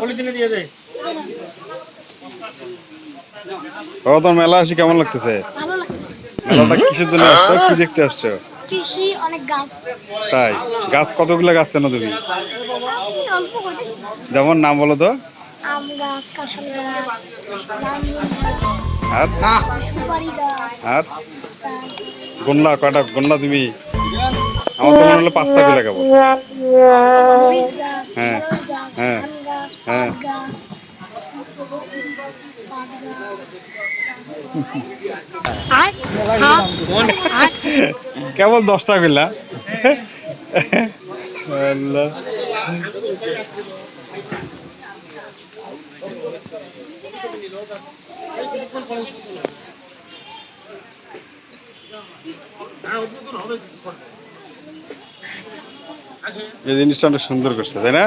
পলিথিনে দিয়ে দে বাবা তোমার মেলা আসি কেমন লাগতেছে? মেলাটা কিসের জন্য আসছো? কি দেখতে আসছো? কৃষি অনেক গাছ। তাই? গাছ কতগুলো গাছ চেনো তুমি? যেমন নাম বলো তো। আম গাছ কাঁঠাল গাছ আর? সুপারি গাছ আর? গন্ডা কয়টা গন্ডা তুমি? আমার তো মনে হলো পাঁচটা কেবল হ্যাঁ, হ্যাঁ, গাছ হ্যাঁ। গাছ কেবল দশটা আল্লাহ। এই জিনিসটা অনেক সুন্দর করছে তাই না